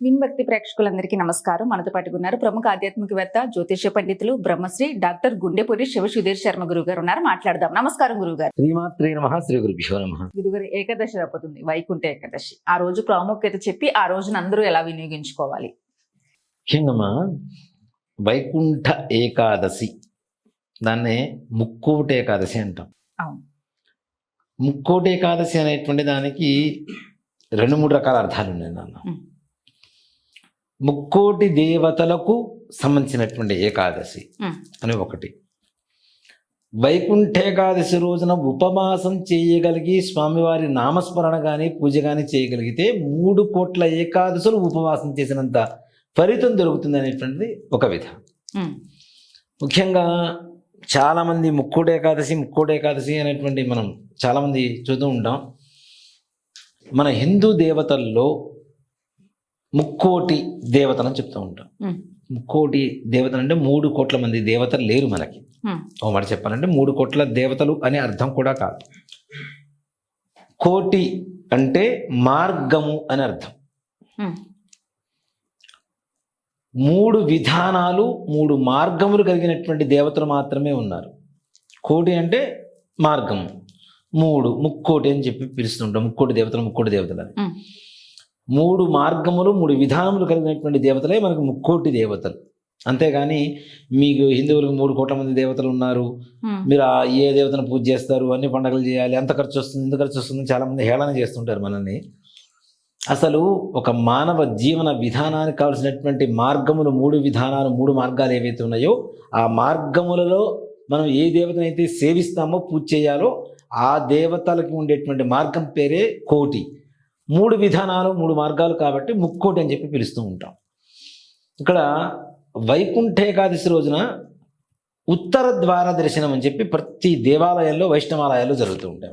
విన్భక్తి ప్రేక్షకులందరికీ నమస్కారం. మనతో పాటు ఉన్నారు ప్రముఖ ఆధ్యాత్మికవేత్త జ్యోతిష పండితులు బ్రహ్మశ్రీ డాక్టర్ గుండెపూరి శివ సుధీర్ శర్మ గురువు గారు ఉన్నారు. మాట్లాడదాం. నమస్కారం గురువు గారు శ్రీమాత్రే నమ. శ్రీ గురుభ్యో నమ. గురుగారు ఏకాదశి రాబోతుంది. వైకుంఠ ఏకాదశి. ఆ రోజు ప్రాముఖ్యత చెప్పి ఆ రోజున అందరూ ఎలా వినియోగించుకోవాలి? ముఖ్యంగా వైకుంఠ ఏకాదశి. దాన్నే ముక్కోటి ఏకాదశి అంటాం. ముక్కోటి ఏకాదశి అనేటువంటి దానికి రెండు మూడు రకాల అర్థాలు ఉన్నాయి నాన్న. ముక్కోటి దేవతలకు సంబంధించినటువంటి ఏకాదశి. అని ఒకటి. వైకుంఠ ఏకాదశి రోజున ఉపవాసం చేయగలిగి స్వామివారి నామస్మరణ కానీ పూజ కానీ చేయగలిగితే మూడు కోట్ల ఏకాదశులు ఉపవాసం చేసినంత ఫలితం దొరుకుతుంది అనేటువంటిది ఒక విధం. ముఖ్యంగా చాలామంది ముక్కోటి ఏకాదశి ముక్కోటి ఏకాదశి అనేటువంటి మనం చాలామంది చూస్తూ ఉంటాం. మన హిందూ దేవతల్లో ముక్కోటి దేవతలని చెప్తూ ఉంటాం. ముక్కోటి దేవతలు అంటే మూడు కోట్ల మంది దేవతలు లేరు మనకి. ఓ మాట చెప్పాలంటే మూడు కోట్ల దేవతలు అనే అర్థం కూడా కాదు. కోటి అంటే మార్గము అని అర్థం. మూడు విధానాలు మూడు మార్గములు కలిగినటువంటి దేవతలు మాత్రమే ఉన్నారు. కోటి అంటే మార్గము. మూడు ముక్కోటి అని చెప్పి పిలుస్తుంటాం. ముక్కోటి దేవతలు ముక్కోటి దేవతలు అని. మూడు మార్గములు మూడు విధానములు కలిగినటువంటి దేవతలే మనకు ముక్కోటి దేవతలు. అంతేగాని మీకు హిందువులకు మూడు కోట్ల మంది దేవతలు ఉన్నారు. మీరు ఆ ఏ దేవతను పూజ చేస్తారు అన్ని పండుగలు చేయాలి అంత ఖర్చు వస్తుంది ఇంత ఖర్చు వస్తుంది చాలా మంది హేళన చేస్తుంటారు మనల్ని. అసలు ఒక మానవ జీవన విధానానికి కావాల్సినటువంటి మార్గములు మూడు విధానాలు మూడు మార్గాలు ఏవైతే ఉన్నాయో ఆ మార్గములలో మనం ఏ దేవతనైతే సేవిస్తామో పూజ చేయాలో ఆ దేవతలకి ఉండేటువంటి మార్గం పేరే కోటి. మూడు విధానాలు మూడు మార్గాలు కాబట్టి ముక్కోటి అని చెప్పి పిలుస్తూ ఉంటాం. ఇక్కడ వైకుంఠ ఏకాదశి రోజున ఉత్తర ద్వార దర్శనం అని చెప్పి ప్రతి దేవాలయాల్లో వైష్ణవాలయాల్లో జరుగుతూ ఉంటాయి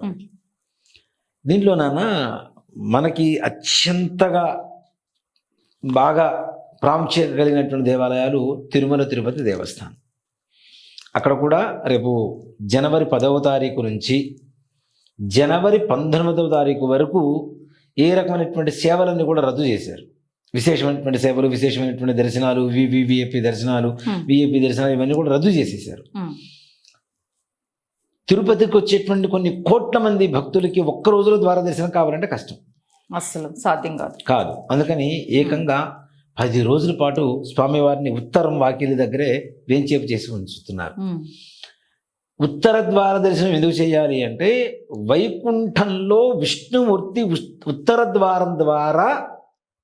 దీంట్లో నాన్న మనకి అత్యంతగా బాగా ప్రాముఖ్యత కలిగినటువంటి దేవాలయాలు తిరుమల తిరుపతి దేవస్థానం. అక్కడ కూడా రేపు జనవరి పదవ తారీఖు నుంచి జనవరి పంతొమ్మిదవ తారీఖు వరకు ఏ రకమైనటువంటి సేవలన్నీ కూడా రద్దు చేశారు. విశేషమైనటువంటి సేవలు విశేషమైనటువంటి దర్శనాలు వివివిఐపి దర్శనాలు విఐపి దర్శనాలు ఇవన్నీ కూడా రద్దు చేసేసారు తిరుపతికి వచ్చేటువంటి కొన్ని కోట్ల మంది భక్తులకి ఒక్క రోజులో ద్వారా దర్శనం కావాలంటే కష్టం. అస్సలు సాధ్యం కాదు. కాదు. అందుకని ఏకంగా పది రోజుల పాటు స్వామివారిని ఉత్తరం వాకిలి దగ్గరే వేంచేపు చేసి ఉంచుతున్నారు ఉత్తర ద్వార దర్శనం ఎందుకు చేయాలి అంటే వైకుంఠంలో విష్ణుమూర్తి ఉత్తర ద్వారం ద్వారా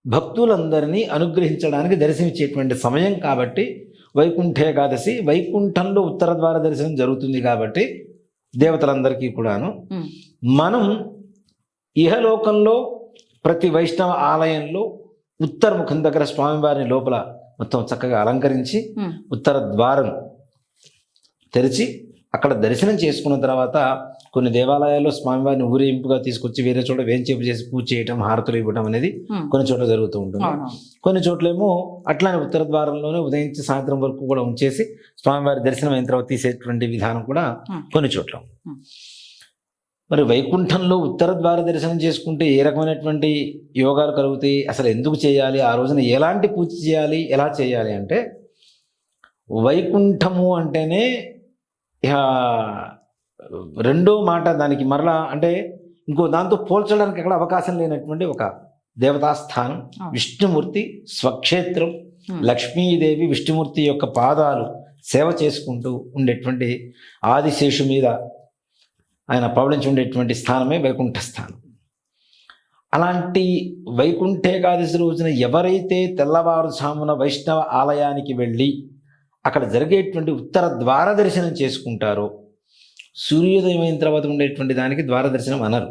భక్తులందరినీ అనుగ్రహించడానికి దర్శనమిచ్చేటువంటి సమయం కాబట్టి వైకుంఠ ఏకాదశి వైకుంఠంలో ఉత్తర ద్వార దర్శనం జరుగుతుంది కాబట్టి దేవతలందరికీ కూడాను. మనం ఇహలోకంలో ప్రతి వైష్ణవ ఆలయంలో ఉత్తర ముఖం దగ్గర స్వామివారిని లోపల మొత్తం చక్కగా అలంకరించి ఉత్తర ద్వారం తెరిచి అక్కడ దర్శనం చేసుకున్న తర్వాత కొన్ని దేవాలయాల్లో స్వామివారిని ఊరేగింపుగా తీసుకొచ్చి వేరే చోట వేంచేపు చేసి పూజ చేయటం హారతులు ఇవ్వడం అనేది కొన్ని చోట్ల జరుగుతూ ఉంటుంది. కొన్ని చోట్లేమో అట్లానే ఉత్తర ద్వారంలోనే ఉదయించి సాయంత్రం వరకు కూడా ఉంచేసి స్వామివారి దర్శనం అయిన తర్వాత తీసేటువంటి విధానం కూడా. కొన్ని చోట్ల. మరి వైకుంఠంలో ఉత్తర ద్వార దర్శనం చేసుకుంటే ఏ రకమైనటువంటి యోగాలు కలుగుతాయి? అసలు ఎందుకు చేయాలి? ఆ రోజున ఎలాంటి పూజ చేయాలి? ఎలా చేయాలి అంటే వైకుంఠము అంటేనే ఇహ రెండో మాట దానికి మరలా అంటే ఇంకో దాంతో పోల్చడానికి ఎక్కడ అవకాశం లేనటువంటి ఒక దేవతాస్థానం. విష్ణుమూర్తి స్వక్షేత్రం లక్ష్మీదేవి విష్ణుమూర్తి యొక్క పాదాలు సేవ చేసుకుంటూ ఉండేటువంటి ఆదిశేషు మీద ఆయన పవడించి ఉండేటువంటి స్థానమే వైకుంఠ స్థానం అలాంటి వైకుంఠేకాదశి రోజున ఎవరైతే తెల్లవారుజామున వైష్ణవ ఆలయానికి వెళ్ళి అక్కడ జరిగేటువంటి ఉత్తర ద్వార దర్శనం చేసుకుంటారో సూర్యోదయం అయిన తర్వాత ఉండేటువంటి దానికి ద్వార దర్శనం అనరు.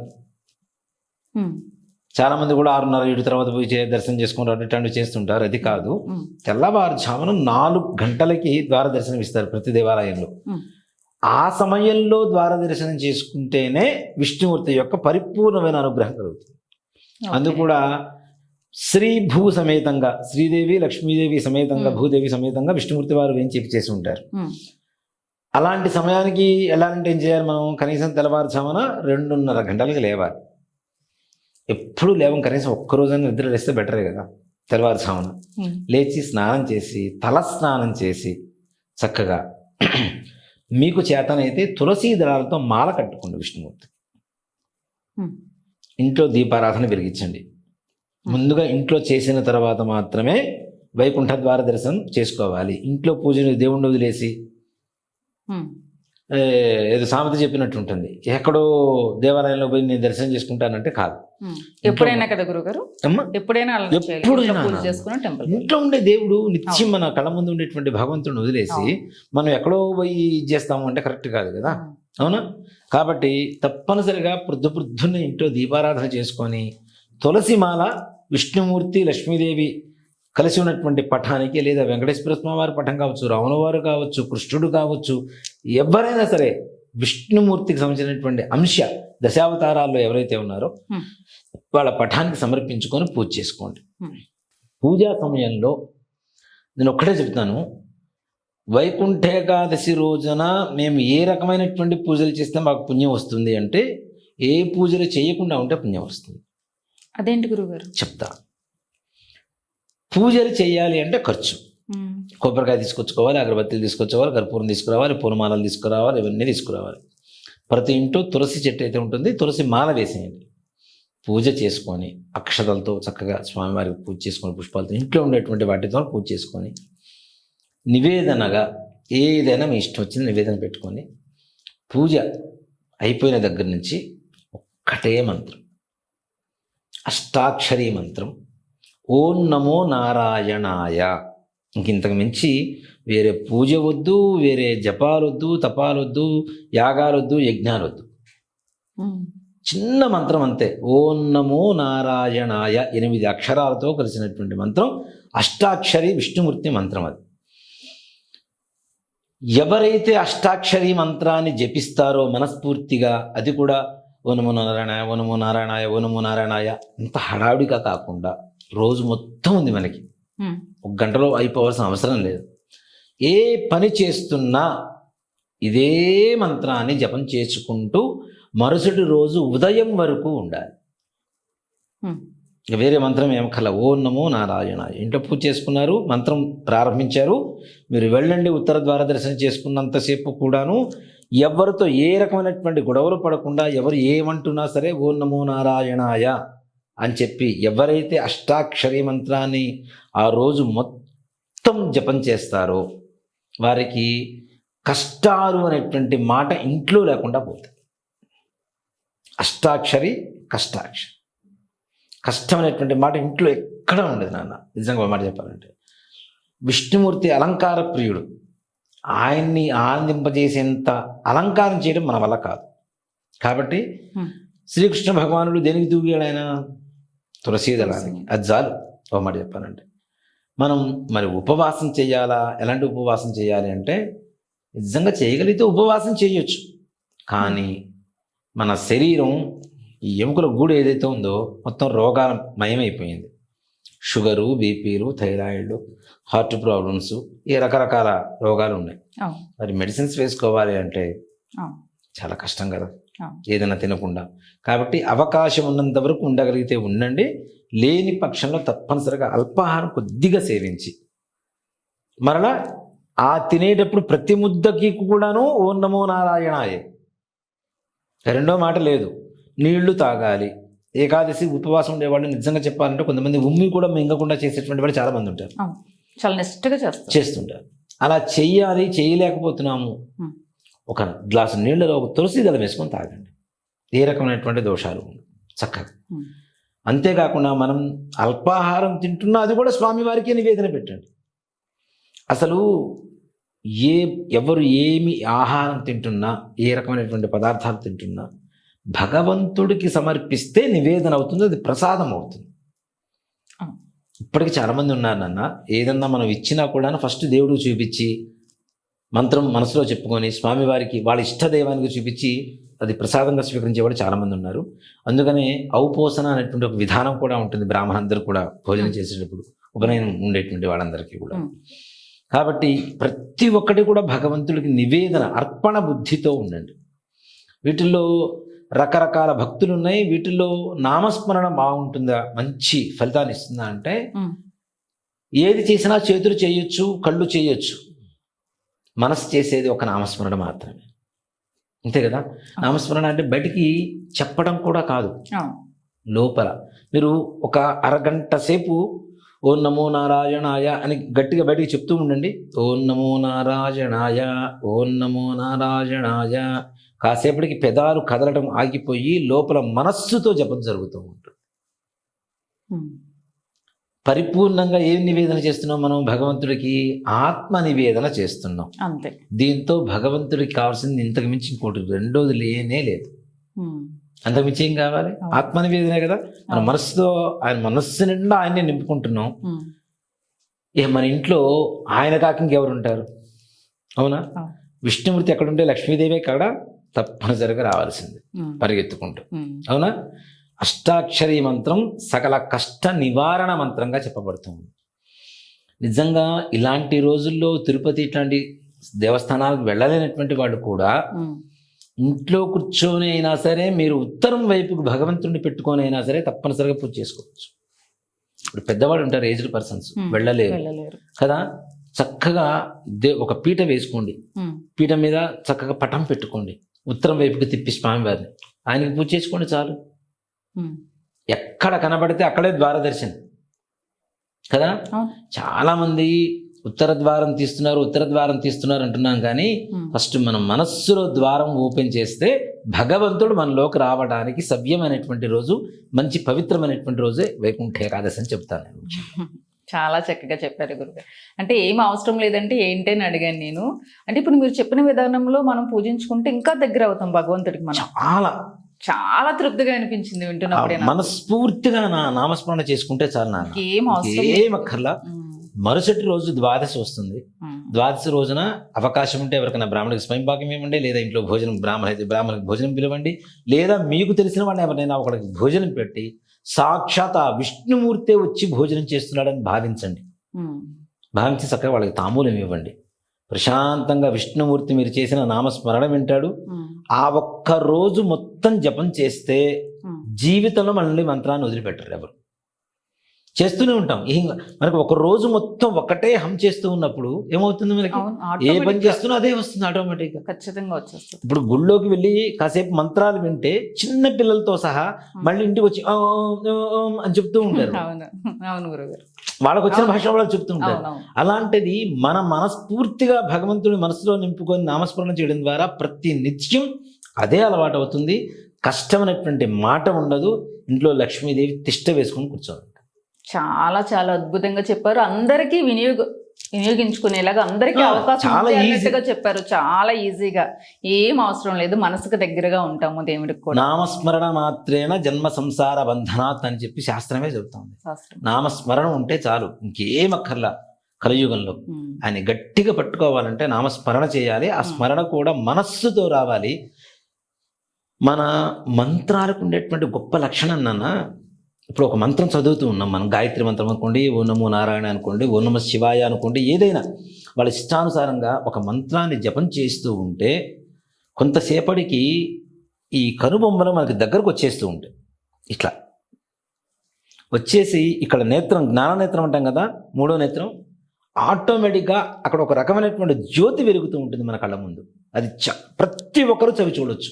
ఉమ్, చాలా మంది కూడా ఆరున్నర ఏడు తర్వాత పోయి దర్శనం చేసుకుంటారు ఇట్లాంటివి చేస్తుంటారు. అది కాదు. తెల్లవారుజామున నాలుగు గంటలకి ద్వార దర్శనం ఇస్తారు ప్రతి దేవాలయంలో. ఆ సమయంలో ద్వార దర్శనం చేసుకుంటేనే విష్ణుమూర్తి యొక్క పరిపూర్ణమైన అనుగ్రహం కలుగుతుంది. అందుకు కూడా శ్రీ భూ సమేతంగా శ్రీదేవి లక్ష్మీదేవి సమేతంగా. భూదేవి సమేతంగా విష్ణుమూర్తి వారు ఏం చెప్పి చేసి ఉంటారు? అలాంటి సమయానికి ఎలాంటి ఏం చేయాలి మనం? కనీసం తెల్లవారుజామున రెండున్నర గంటలకి లేవాలి. ఎప్పుడు లేవం కనీసం ఒక్క రోజైనా నిద్ర లేస్తే బెటరే కదా తెల్లవారుజామున. లేచి స్నానం చేసి తల స్నానం చేసి చక్కగా మీకు చేతనైతే తులసీ దళాలతో మాల కట్టుకోండి విష్ణుమూర్తి. ఇంట్లో దీపారాధన వెలిగించండి. ముందుగా ఇంట్లో చేసిన తర్వాత మాత్రమే వైకుంఠ ద్వార దర్శనం చేసుకోవాలి. ఇంట్లో పూజను దేవుణ్ణి వదిలేసి. ఏ, ఏదో సామెత చెప్పినట్టు ఉంటుంది ఎక్కడో దేవాలయంలో పోయి నేను దర్శనం చేసుకుంటానంటే కాదు. ఉమ్. ఎప్పుడైనా కదా గురుగారు? ఎప్పుడైనా ఇంట్లో ఉండే దేవుడు నిత్యం మన కళ్ళ ముందు ఉండేటువంటి భగవంతుడిని వదిలేసి మనం ఎక్కడో పోయి ఇది చేస్తాము అంటే కరెక్ట్ కాదు కదా. అవునా? కాబట్టి తప్పనిసరిగా ప్రొద్దు ప్రొద్దున్న ఇంట్లో దీపారాధన చేసుకొని తులసి మాల విష్ణుమూర్తి లక్ష్మీదేవి కలిసి ఉన్నటువంటి పఠానికి లేదా వెంకటేశ్వర స్వామి వారి పఠం కావచ్చు రాముల వారు కావచ్చు కృష్ణుడు కావచ్చు ఎవరైనా సరే విష్ణుమూర్తికి సంబంధించినటువంటి అంశ దశావతారాల్లో ఎవరైతే ఉన్నారో. వాళ్ళ పఠానికి సమర్పించుకొని పూజ చేసుకోండి. పూజా సమయంలో నేను ఒక్కటే చెప్తాను వైకుంఠ ఏకాదశి రోజున మేము ఏ రకమైనటువంటి పూజలు చేస్తే మాకు పుణ్యం వస్తుంది అంటే ఏ పూజలు చేయకుండా ఉంటే పుణ్యం వస్తుంది అదేంటి గురుగారు చెప్తా. పూజలు చేయాలి అంటే ఖర్చు. కొబ్బరికాయ తీసుకొచ్చుకోవాలి అగరబత్తీలు తీసుకొచ్చుకోవాలి కర్పూరం తీసుకురావాలి పూలమాలలు తీసుకురావాలి ఇవన్నీ తీసుకురావాలి. ప్రతి ఇంట్లో తులసి చెట్టు అయితే ఉంటుంది తులసి మాల వేసేయండి. పూజ చేసుకొని అక్షతలతో చక్కగా స్వామివారికి పూజ చేసుకొని పుష్పాలతో ఇంట్లో ఉండేటువంటి వాటితో పూజ చేసుకొని నివేదనగా ఏదైనా మీ ఇష్టం వచ్చింది నివేదన పెట్టుకొని పూజ అయిపోయిన దగ్గర నుంచి ఒక్కటే మంత్రం. అష్టాక్షరీ మంత్రం. ఓం నమో నారాయణాయ. ఇంక ఇంతకు మించి వేరే పూజ వద్దు వేరే జపాలొద్దు తపాలొద్దు యాగాలొద్దు యజ్ఞాలొద్దు. చిన్న మంత్రం అంతే. ఓం నమో నారాయణాయ ఎనిమిది అక్షరాలతో కలిసినటువంటి మంత్రం. అష్టాక్షరి విష్ణుమూర్తి మంత్రం అది. ఎవరైతే అష్టాక్షరి మంత్రాన్ని జపిస్తారో మనస్ఫూర్తిగా అది కూడా ఓ నమో నారాయణాయ ఓ నమో నారాయణాయ ఓ నమో నారాయణాయ. ఇంత హడావిడిగా కాకుండా రోజు మొత్తం ఉంది మనకి. ఒక గంటలో అయిపోవాల్సిన అవసరం లేదు. ఏ పని చేస్తున్నా ఇదే మంత్రాన్ని జపం చేసుకుంటూ మరుసటి రోజు ఉదయం వరకు ఉండాలి. వేరే మంత్రం ఏం కల ఓ నమో నారాయణ ఇంట్లో పూజ చేసుకున్నారు మంత్రం ప్రారంభించారు. మీరు వెళ్ళండి ఉత్తర ద్వార దర్శనం చేసుకున్నంతసేపు కూడాను ఎవరితో ఏ రకమైనటువంటి గొడవలు పడకుండా ఎవరు ఏమంటున్నా సరే ఓ నమో నారాయణాయ అని చెప్పి ఎవరైతే అష్టాక్షరి మంత్రాన్ని ఆ రోజు మొత్తం జపం చేస్తారో వారికి కష్టాలు అనేటువంటి మాట ఇంట్లో లేకుండా పోతుంది అష్టాక్షరి కష్టాక్షరి కష్టం అనేటువంటి మాట ఇంట్లో ఎక్కడ ఉండదు నాన్న. నిజంగా మాట చెప్పాలంటే. విష్ణుమూర్తి అలంకార ప్రియుడు. ఆయన్ని ఆనందింపజేసేంత అలంకారం చేయడం మన వల్ల కాదు. కాబట్టి. శ్రీకృష్ణ భగవానుడు దేనికి దూగాడు ఆయన? తులసీ దళానికి. అది చాలు. ఒక మాట చెప్పానంటే మనం మరి ఉపవాసం చేయాలా? ఎలాంటి ఉపవాసం చేయాలి అంటే నిజంగా చేయగలిగితే ఉపవాసం చేయొచ్చు. కానీ మన శరీరం ఈ ఎముకల గూడు ఏదైతే ఉందో మొత్తం రోగాల మయమైపోయింది. షుగరు బీపీలు థైరాయిడ్ హార్ట్ ప్రాబ్లమ్స్ ఈ రకరకాల రోగాలు ఉన్నాయి. మరి మెడిసిన్స్ వేసుకోవాలి అంటే. చాలా కష్టం కదా. ఏదైనా తినకుండా. కాబట్టి అవకాశం ఉన్నంత వరకు ఉండగలిగితే ఉండండి. లేని పక్షంలో తప్పనిసరిగా అల్పాహారం కొద్దిగా సేవించి. మరలా ఆ తినేటప్పుడు ప్రతి ముద్దకి కూడాను ఓ నమో నారాయణాయే. రెండో మాట లేదు. నీళ్ళు తాగాలి. ఏకాదశి ఉపవాసం ఉండేవాళ్ళు నిజంగా చెప్పాలంటే కొంతమంది ఉమ్మి కూడా మింగకుండా చేసేటువంటి వాళ్ళు చాలా మంది ఉంటారు. చాలా నిష్ఠగా చేస్తారు. చేస్తుంటారు. అలా చెయ్యాలి చేయలేకపోతున్నాము. ఒక గ్లాసు నీళ్ళలో ఒక తులసి దళం వేసుకొని తాగండి. ఏ రకమైనటువంటి దోషాలు చక్కగా. అంతేకాకుండా మనం అల్పాహారం తింటున్నా అది కూడా స్వామివారికి నివేదన పెట్టండి. అసలు ఏ ఎవరు ఏమి ఆహారం తింటున్నా ఏ రకమైనటువంటి పదార్థాలు తింటున్నా భగవంతుడికి సమర్పిస్తే నివేదన అవుతుంది అది ప్రసాదం అవుతుంది. ఇప్పటికి చాలామంది ఉన్నారు నాన్న. ఏదన్నా మనం ఇచ్చినా కూడా ఫస్ట్ దేవుడికి చూపించి మంత్రం మనసులో చెప్పుకొని స్వామివారికి వాళ్ళ ఇష్టదైవానికి చూపించి అది ప్రసాదంగా స్వీకరించేవాడు చాలామంది ఉన్నారు. అందుకనే ఔపోసన అనేటువంటి ఒక విధానం కూడా ఉంటుంది బ్రాహ్మణులందరూ కూడా భోజనం చేసేటప్పుడు ఉపనయనం ఉండేటువంటి వాళ్ళందరికీ కూడా. కాబట్టి ప్రతి ఒక్కటి కూడా భగవంతుడికి నివేదన అర్పణ బుద్ధితో ఉండండి. వీటిల్లో రకరకాల భక్తులు ఉన్నాయి వీటిల్లో నామస్మరణ బాగుంటుందా? మంచి ఫలితాన్ని ఇస్తుందా అంటే. ఏది చేసినా చేతులు చేయొచ్చు కళ్ళు చేయొచ్చు. మనసు చేసేది ఒక నామస్మరణ మాత్రమే. అంతే కదా? నామస్మరణ అంటే బయటికి చెప్పడం కూడా కాదు. లోపల. మీరు ఒక అరగంట సేపు ఓం నమో నారాయణాయ అని గట్టిగా బయటికి చెప్తూ ఉండండి. ఓం నమో నారాయణాయ ఓం నమో నారాయణాయ. కాసేపటికి పెదాలు కదలడం ఆగిపోయి లోపల మనస్సుతో జపం జరుగుతూ ఉంటుంది. పరిపూర్ణంగా ఏం నివేదన చేస్తున్నాం మనం భగవంతుడికి ఆత్మ నివేదన చేస్తున్నాం అంతే దీంతో భగవంతుడికి కావాల్సింది ఇంతకు మించి ఇంకోటి రెండోది లేనే లేదు. అంతకు మించి ఏం కావాలి. ఆత్మ నివేదనే కదా మన. మనస్సుతో ఆయన మనస్సు నిండా ఆయన్ని నింపుకుంటున్నాం. ఇక మన ఇంట్లో ఆయన కాక ఇంకెవరు ఉంటారు అవునా. విష్ణుమూర్తి ఎక్కడుంటే లక్ష్మీదేవి అక్కడ తప్పనిసరిగా రావాల్సింది. పరిగెత్తుకుంటూ. అవునా? అష్టాక్షరి మంత్రం సకల కష్ట నివారణ మంత్రంగా చెప్పబడుతుంది. నిజంగా ఇలాంటి రోజుల్లో తిరుపతి ఇట్లాంటి దేవస్థానాలకు వెళ్ళలేనటువంటి వాళ్ళు కూడా. ఇంట్లో కూర్చొని అయినా సరే మీరు ఉత్తరం వైపుకు భగవంతుడిని పెట్టుకొని అయినా సరే తప్పనిసరిగా పూజ చేసుకోవచ్చు. ఇప్పుడు పెద్దవాళ్ళు ఉంటారు ఏజ్డ్ పర్సన్స్. వెళ్ళలేరు. కదా? చక్కగా దే ఒక పీట వేసుకోండి. పీట మీద చక్కగా పటం పెట్టుకోండి. ఉత్తరం వైపుకి తిప్పి స్వామివారిని ఆయనకి పూజ చేసుకోండి చాలు. ఎక్కడ కనబడితే అక్కడే ద్వారదర్శనం కదా అవును. చాలా మంది ఉత్తర ద్వారం తీస్తున్నారు ఉత్తర ద్వారం తీస్తున్నారు అంటున్నాం కానీ. ఫస్ట్ మన మనస్సులో ద్వారం ఓపెన్ చేస్తే భగవంతుడు మనలోకి రావడానికి సవ్యమైనటువంటి రోజు మంచి పవిత్రమైనటువంటి రోజే వైకుంఠ ఏకాదశి అని చెప్తాను నేను. చాలా చక్కగా చెప్పారు గురుగారు అంటే ఏం అవసరం లేదంటే ఏంటి అని అడిగాను నేను అంటే ఇప్పుడు మీరు చెప్పిన విధానంలో మనం పూజించుకుంటే ఇంకా దగ్గర అవుతాం భగవంతుడికి మనం చాలా చాలా తృప్తిగా అనిపించింది వింటున్నప్పుడే. మనస్ఫూర్తిగా నా నామస్మరణ చేసుకుంటే చాలు నాన్న ఏం అవసరం. ఏం అక్కర్లా. మరుసటి రోజు ద్వాదశి వస్తుంది. ద్వాదశి రోజున అవకాశం ఉంటే ఎవరికైనా బ్రాహ్మణికి స్వయం భాగ్యం ఇవ్వండి లేదా ఇంట్లో భోజనం బ్రాహ్మణ అయితే బ్రాహ్మణికి భోజనం పిలవండి లేదా మీకు తెలిసిన వాడిని ఎవరినైనా ఒకడికి భోజనం పెట్టి సాక్షాత్ ఆ విష్ణుమూర్తే వచ్చి భోజనం చేస్తున్నాడని భావించండి. భావించి చక్కగా వాళ్ళకి తాంబూలం ఇవ్వండి ప్రశాంతంగా విష్ణుమూర్తి మీరు చేసిన నామస్మరణ వింటాడు. ఆ ఒక్క రోజు మొత్తం జపం చేస్తే. జీవితంలో మనల్ని మంత్రాన్ని వదిలిపెట్టరు ఎవరు చేస్తూనే ఉంటాం. ఏం మనకు ఒక రోజు మొత్తం ఒకటే హమ్ చేస్తూ ఉన్నప్పుడు ఏమవుతుంది మనకి? ఏ పని చేస్తున్నా అదే వస్తుంది ఆటోమేటిక్గా ఖచ్చితంగా వచ్చేస్తుంది. ఇప్పుడు గుళ్ళోకి వెళ్ళి కాసేపు మంత్రాలు వింటే చిన్న పిల్లలతో సహా మళ్ళీ ఇంటికి వచ్చి అని చెప్తూ ఉంటారు. అవును. అవును గురుగారు. వాళ్ళకి వచ్చిన. భాష వాళ్ళు చెప్తూ ఉంటారు. అలాంటిది మన మనస్ఫూర్తిగా భగవంతుడి మనసులో నింపుకొని నామస్మరణ చేయడం ద్వారా ప్రతి నిత్యం అదే అలవాటు అవుతుంది. కష్టమైనటువంటి మాట ఉండదు. ఇంట్లో లక్ష్మీదేవి తిష్ట వేసుకొని కూర్చోవాలి. చాలా చాలా అద్భుతంగా చెప్పారు. అందరికీ వినియోగ వినియోగించుకునేలాగా అందరికీ అవకాశం. అన్నట్టుగా చెప్పారు. చాలా ఈజీగా. ఏం అవసరం లేదు. మనసుకు దగ్గరగా ఉంటాము దేవుడికి కూడా. నామస్మరణ మాత్రేన జన్మ సంసార బంధనాత్ అని చెప్పి శాస్త్రమే చెబుతోంది. నామస్మరణ ఉంటే చాలు. ఇంకేం అక్కర్లా కలియుగంలో. ఆయన గట్టిగా పట్టుకోవాలంటే నామస్మరణ చేయాలి. ఆ స్మరణ కూడా మనస్సుతో రావాలి. మన మంత్రాలకు ఉండేటువంటి గొప్ప లక్షణం నాన్న ఇప్పుడు ఒక మంత్రం చదువుతూ ఉన్నాం మనం గాయత్రి మంత్రం అనుకోండి ఓ నమో నారాయణ అనుకోండి ఓ నమ శివాయ అనుకోండి ఏదైనా వాళ్ళ ఇష్టానుసారంగా ఒక మంత్రాన్ని జపం చేస్తూ ఉంటే కొంతసేపటికి ఈ కనుబొమ్మలు మనకి దగ్గరకు వచ్చేస్తూ ఉంటాయి. ఇట్లా. వచ్చేసి ఇక్కడ నేత్రం జ్ఞాన నేత్రం అంటాం కదా మూడో నేత్రం ఆటోమేటిక్గా అక్కడ ఒక రకమైనటువంటి జ్యోతి వెలుగుతూ ఉంటుంది మన కళ్ళ ముందు. అది చ ప్రతి ఒక్కరూ చవి చూడొచ్చు.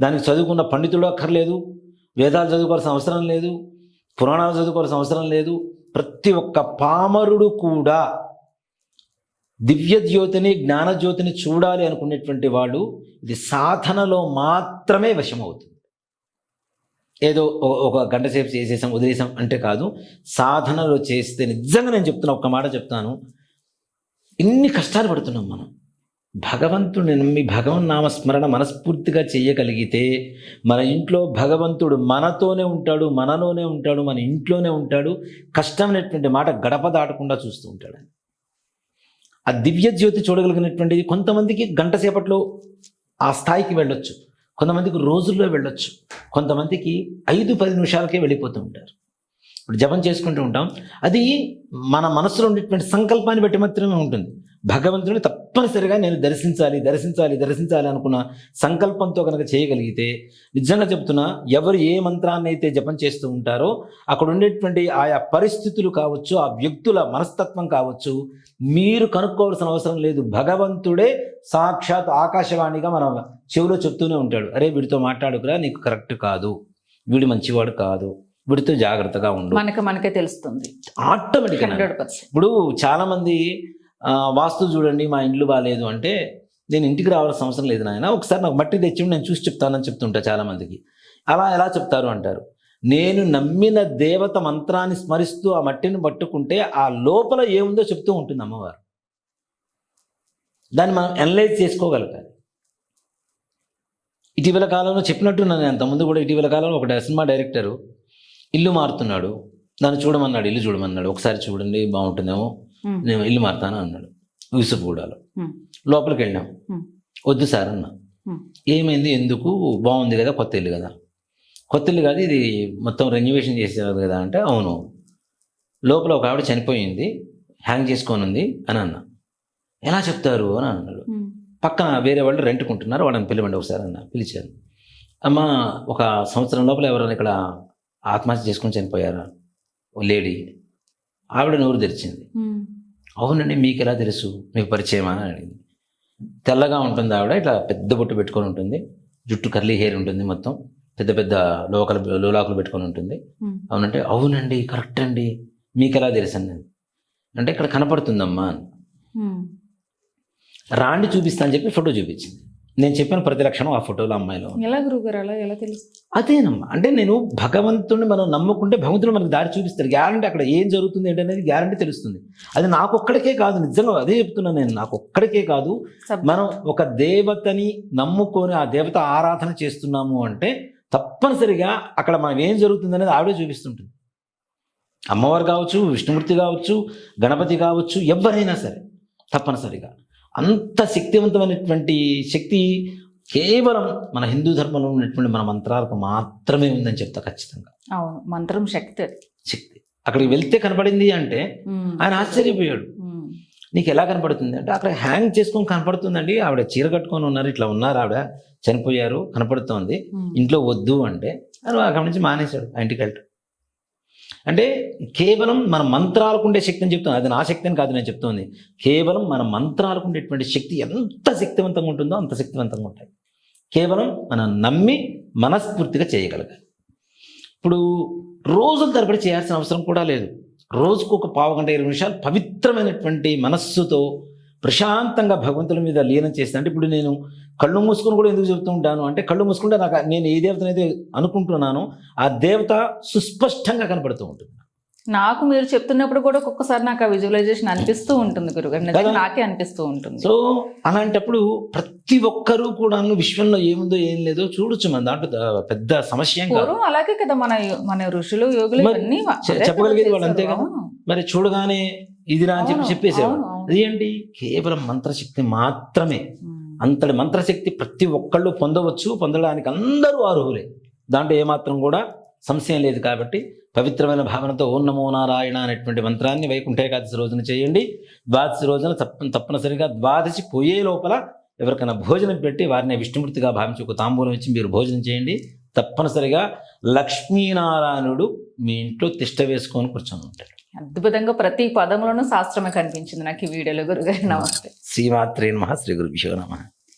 దానికి చదువుకున్న పండితుడు అక్కర్లేదు వేదాలు చదువుకోవాల్సిన అవసరం లేదు పురాణాలు చదువుకోవాల్సిన అవసరం లేదు. ప్రతి ఒక్క పామరుడు కూడా దివ్య జ్యోతిని చూడాలి అనుకునేటువంటి వాళ్ళు ఇది సాధనలో మాత్రమే వశమవుతుంది. ఏదో ఒక- ఒక గంట సేపు చేసేసాం వదిలేసాం అంటే కాదు. సాధనలో చేస్తే నిజంగా నేను చెప్తున్నా ఒక్క మాట చెప్తాను. ఇన్ని కష్టాలు పడుతున్నాం మనం. భగవంతుడిని నమ్మి భగవన్ నామస్మరణ మనస్ఫూర్తిగా చేయగలిగితే మన ఇంట్లో భగవంతుడు మనతోనే ఉంటాడు మనలోనే ఉంటాడు మన ఇంట్లోనే ఉంటాడు కష్టమైనటువంటి మాట గడప దాటకుండా చూస్తూ ఉంటాడు. ఆ దివ్య జ్యోతి చూడగలిగినటువంటిది కొంతమందికి గంట సేపట్లో ఆ స్థాయికి వెళ్ళొచ్చు కొంతమందికి రోజుల్లో వెళ్ళొచ్చు కొంతమందికి ఐదు పది నిమిషాలకే వెళ్ళిపోతూ ఉంటారు. ఇప్పుడు జపం చేసుకుంటూ ఉంటాం. అది మన మనసులో ఉండేటువంటి సంకల్పాన్ని బట్టి మాత్రమే ఉంటుంది. భగవంతుడిని తప్పనిసరిగా నేను దర్శించాలి దర్శించాలి దర్శించాలి అనుకున్న సంకల్పంతో కనుక చేయగలిగితే నిజంగా చెప్తున్నా ఎవరు ఏ మంత్రాన్ని అయితే జపం చేస్తూ ఉంటారో అక్కడ ఉండేటువంటి ఆయా పరిస్థితులు కావచ్చు ఆ వ్యక్తుల మనస్తత్వం కావచ్చు మీరు కనుక్కోవాల్సిన అవసరం లేదు. భగవంతుడే సాక్షాత్ ఆకాశవాణిగా మన చెవిలో చెప్తూనే ఉంటాడు. అరే వీడితో మాట్లాడుకురా నీకు కరెక్ట్ కాదు. వీడు మంచివాడు కాదు. వీడితో జాగ్రత్తగా ఉండు. మనకి మనకే తెలుస్తుంది. పర్సెంట్. ఇప్పుడు చాలామంది ఆ, వాస్తు చూడండి మా ఇండ్లు బాగాలేదు అంటే నేను ఇంటికి రావాల్సిన అవసరం లేదు నాయన. ఒకసారి నాకు మట్టి తెచ్చి నేను చూసి చెప్తానని చెప్తుంటా చాలామందికి. అలా ఎలా చెప్తారు అంటారు? నేను నమ్మిన దేవత మంత్రాన్ని స్మరిస్తూ ఆ మట్టిని పట్టుకుంటే ఆ లోపల ఏముందో చెప్తూ ఉంటుంది అమ్మవారు. దాన్ని మనం అనలైజ్ చేసుకోగలగాలి. ఇటీవల కాలంలో చెప్పినట్టు నేను అంతకుముందు కూడా ఇటీవల కాలంలో ఒక సినిమా డైరెక్టరు ఇల్లు మారుతున్నాడు. దాన్ని చూడమన్నాడు ఇల్లు చూడమన్నాడు. ఒకసారి చూడండి బాగుంటుందేమో. నేను ఇల్లు మారుతాను అన్నాడు. యూసుఫ్గూడలో. లోపలికి వెళ్ళాం. వద్దు సార్ అన్న. ఏమైంది? ఎందుకు? బాగుంది కదా కొత్త ఇల్లు కదా. కొత్త ఇల్లు కాదు ఇది మొత్తం రెన్యువేషన్ చేసేవారు కదా అంటే అవును. లోపల ఒక ఆవిడ చనిపోయింది. హ్యాంగ్ చేసుకొని ఉంది అని అన్న. ఎలా చెప్తారు అని అన్నాడు. పక్కన వేరే వాళ్ళు రెంట్కుంటున్నారు వాళ్ళని పిలవండి ఒకసారి అన్న. పిలిచారు. అమ్మ ఒక సంవత్సరం లోపల ఎవరైనా ఇక్కడ ఆత్మహత్య చేసుకొని చనిపోయారా. ఓ లేడీ. ఆవిడ నోరు తెరిచింది. అవునండి మీకు ఎలా తెలుసు? మీకు పరిచయమా అని అడిగింది. తెల్లగా ఉంటుంది ఆవిడ ఇట్లా పెద్ద బొట్టు పెట్టుకొని ఉంటుంది. జుట్టు కర్లీ హెయిర్ ఉంటుంది మొత్తం. పెద్ద పెద్ద లోకలు లోలాకులు పెట్టుకొని ఉంటుంది. అవునంటే అవునండి కరెక్ట్ అండి. మీకు ఎలా తెలుసు అండి అంటే ఇక్కడ కనపడుతుందమ్మా. రాండి చూపిస్తా అని చెప్పి ఫోటో చూపించింది. నేను చెప్పిన ప్రతి లక్షణం ఆ ఫోటోలో అమ్మాయిలో. ఎలా గురుగారు అలా ఎలా తెలుస్తుంది అదేనమ్మా. అంటే నేను భగవంతుడిని మనం నమ్ముకుంటే భగవంతుడు మనకు దారి చూపిస్తాడు. గ్యారంటీ అక్కడ ఏం జరుగుతుంది ఏంటనేది గ్యారంటీ తెలుస్తుంది. అది నాకు ఒక్కడికే కాదు నిజంగా అదే చెప్తున్నాను నేను. నాకు ఒక్కడికే కాదు మనం ఒక దేవతని నమ్ముకొని ఆ దేవత ఆరాధన చేస్తున్నాము అంటే తప్పనిసరిగా అక్కడ మనం ఏం జరుగుతుంది అనేది ఆవిడే చూపిస్తుంటుంది. అమ్మవారు కావచ్చు విష్ణుమూర్తి కావచ్చు గణపతి కావచ్చు ఎవరైనా సరే తప్పనిసరిగా. అంత శక్తివంతమైనటువంటి శక్తి కేవలం మన హిందూ ధర్మంలో ఉన్నటువంటి మన మంత్రాలకు మాత్రమే ఉందని చెప్తా ఖచ్చితంగా. అవును మంత్రం శక్తి శక్తి. అక్కడికి వెళ్తే కనపడింది అంటే. ఆయన ఆశ్చర్యపోయాడు. నీకు ఎలా కనపడుతుంది అంటే అక్కడ హ్యాంగ్ చేసుకొని కనపడుతుందండి. ఆవిడ చీర కట్టుకొని ఉన్నారు ఇట్లా ఉన్నారు ఆవిడ. చనిపోయారు కనపడుతోంది. ఇంట్లో వద్దు అంటే అని అక్కడి నుంచి మానేశాడు. ఆ ఇంటికి వెళ్ళటం అంటే కేవలం మన మంత్రాలకు ఉండే శక్తి అని చెప్తాను అది నా శక్తి అని కాదు నేను చెప్తుంది. కేవలం మన మంత్రాలకు ఉండేటువంటి శక్తి ఎంత శక్తివంతంగా ఉంటుందో అంత శక్తివంతంగా ఉంటాయి. కేవలం మనం నమ్మి మనస్ఫూర్తిగా చేయగలగాలి. ఇప్పుడు రోజుల తరబడి చేయాల్సిన అవసరం కూడా లేదు. రోజుకు ఒక పావు గంట ఇరవై నిమిషాలు పవిత్రమైనటువంటి మనస్సుతో ప్రశాంతంగా భగవంతుల మీద లీనం చేస్తే అంటే ఇప్పుడు నేను కళ్ళు మూసుకొని కూడా ఎందుకు చెబుతూ ఉంటాను అంటే కళ్ళు మూసుకుంటే నాకు నేను ఏ దేవతనైతే అనుకుంటున్నానో ఆ దేవత సుస్పష్టంగా కనపడుతూ ఉంటుంది నాకు మీరు చెప్తున్నప్పుడు కూడా ఒక్కొక్కసారి నాకు ఆ విజువలైజేషన్ అనిపిస్తూ ఉంటుంది గురుగారు? నాకే అనిపిస్తూ ఉంటుంది సో అలాంటప్పుడు ప్రతి ఒక్కరూ కూడాను విశ్వంలో ఏముందో ఏం లేదో చూడొచ్చు మన దాంట్లో పెద్ద సమస్య అలాగే కదా మన మన ఋషులు యోగులు చెప్పగలిగేది వాళ్ళు అంతే. కదా? మరి చూడగానే ఇదిరా అని చెప్పి చెప్పేసేవాడు. అవును, అవును. అది ఏంటి కేవలం మంత్రశక్తి మాత్రమే. అంతటి మంత్రశక్తి ప్రతి ఒక్కళ్ళు పొందవచ్చు పొందడానికి అందరూ అర్హులే. దాంట్లో ఏమాత్రం కూడా సంశయం లేదు కాబట్టి పవిత్రమైన భావనతో ఓం నమో నారాయణ అనేటువంటి మంత్రాన్ని వైకుంఠ ఏకాదశి రోజున చేయండి. ద్వాదశి రోజున తప్ప తప్పనిసరిగా ద్వాదశి పోయే లోపల ఎవరికైనా భోజనం పెట్టి వారిని విష్ణుమూర్తిగా భావించి ఒక తాంబూలం ఇచ్చి మీరు భోజనం చేయండి. తప్పనిసరిగా లక్ష్మీనారాయణుడు మీ ఇంట్లో తిష్ట వేసుకొని కూర్చొని ఉంటాడు. అద్భుతంగా ప్రతి పదంలోనూ శాస్త్రమే కనిపించింది నాకు ఈ వీడియోలో గురుగారు. నమస్తే. శ్రీమాత్రే నమ శ్రీ గురు నమ.